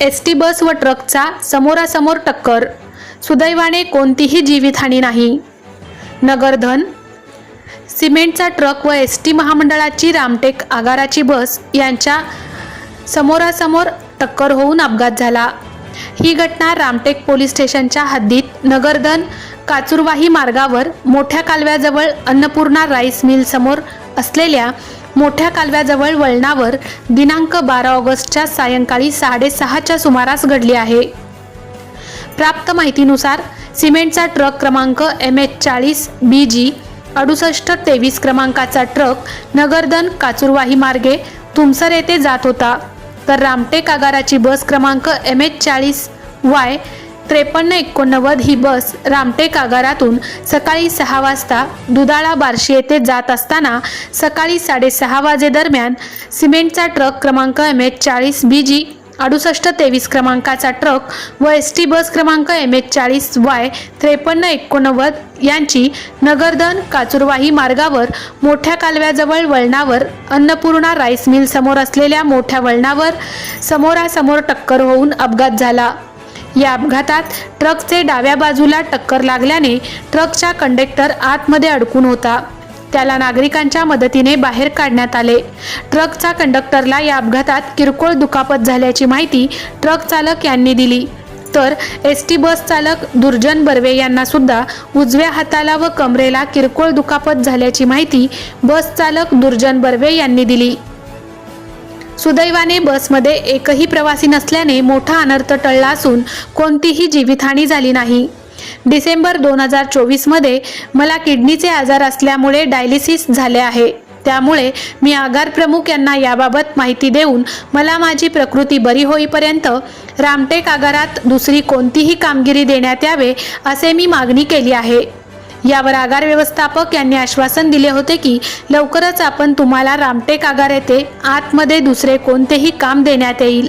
S T bus व ट्रकचा समोरासमोर टक्कर. सुदैवाने कोणतीही जीवितहानी नाही. नगरधन सिमेंटचा ट्रक व एस टी महामंडळाची रामटेक आगाराची बस यांच्या समोरासमोर टक्कर होऊन अपघात झाला. ही घटना रामटेक पोलीस स्टेशनच्या हद्दीत नगरधन काचुरवाही मार्गावर मोठ्या कालव्याजवळ अन्नपूर्णा राईस मिल समोर असलेल्या मोठ्या कालव्याजवळ वळणावर दिनांक बारा ऑगस्टच्या सायंकाळी साडेसहाच्या सुमारास घडली आहे. प्राप्त माहितीनुसार सिमेंटचा ट्रक क्रमांक एम एच चाळीस बी जी अडुसष्ट तेवीस क्रमांकाचा ट्रक नगरदन काचुरवाही मार्गे तुमसर येथे जात होता. तर रामटेक आगाराची बस क्रमांक एम एच चाळीस वाय त्रेपन्न एकोणनव्वद ही बस रामटेक आगारातून सकाळी सहा वाजता दुधाळा बार्शी येथे जात असताना सकाळी साडेसहा वाजेदरम्यान सिमेंटचा ट्रक क्रमांक एम एच चाळीस बी जी अडुसष्ट तेवीस क्रमांकाचा ट्रक व एस टी बस क्रमांक एम एच चाळीस वाय त्रेपन्न एकोणनव्वद यांची नगरधन काचुरवाही मार्गावर मोठ्या कालव्याजवळ वळणावर अन्नपूर्णा राईस मिल समोर असलेल्या मोठ्या वळणावर समोरासमोर टक्कर होऊन अपघात झाला. या अपघातात ट्रकचे डाव्या बाजूला टक्कर लागल्याने ट्रकचा कंडक्टर आतमध्ये अडकून होता. त्याला नागरिकांच्या मदतीने बाहेर काढण्यात आले. ट्रकचा कंडक्टरला या अपघातात किरकोळ दुखापत झाल्याची माहिती ट्रक चालक यांनी दिली. तर एस टी बस चालक दुर्जन बर्वे यांना सुद्धा उजव्या हाताला व कमरेला किरकोळ दुखापत झाल्याची माहिती बस चालक दुर्जन बर्वे यांनी दिली. सुदैवाने बसमध्ये एकही प्रवासी नसल्याने मोठा अनर्थ टळला असून कोणतीही जीवितहानी झाली नाही. डिसेंबर दोन हजार चोवीसमध्ये मला किडनीचे आजार असल्यामुळे डायलिसिस झाले आहे. त्यामुळे मी आगार प्रमुख यांना याबाबत माहिती देऊन मला माझी प्रकृती बरी होईपर्यंत रामटेक आगारात दुसरी कोणतीही कामगिरी देण्यात यावे असे मी मागणी केली आहे. यावर आगार व्यवस्थापक यांनी आश्वासन दिले होते की लवकरच आपण तुम्हाला रामटेक आगार येथे आतमध्ये दुसरे कोणतेही काम देण्यात येईल.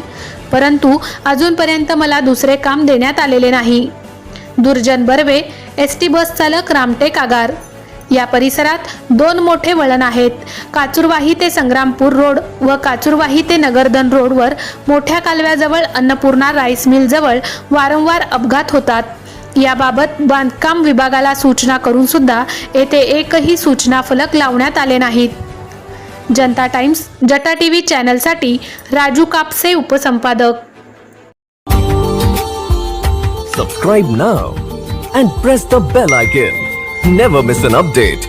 परंतु अजूनपर्यंत मला दुसरे काम देण्यात आलेले नाही. दुर्जन बर्वे एस टी बस चालक रामटेक आगार. या परिसरात दोन मोठे वळण आहेत. काचुरवाही ते संग्रामपूर रोड व काचुरवाही ते नगरधन रोडवर मोठ्या कालव्याजवळ अन्नपूर्णा राईस मिलजवळ वारंवार अपघात होतात. याबाबत बांधकाम विभागाला सूचना करून सुद्धा येथे एकही सूचना फलक लावण्यात आले नाहीत. जनता टाइम्स जटा टीव्ही चॅनलसाठी Raju Kapse उपसंपादक. Subscribe now and press the bell icon never miss an update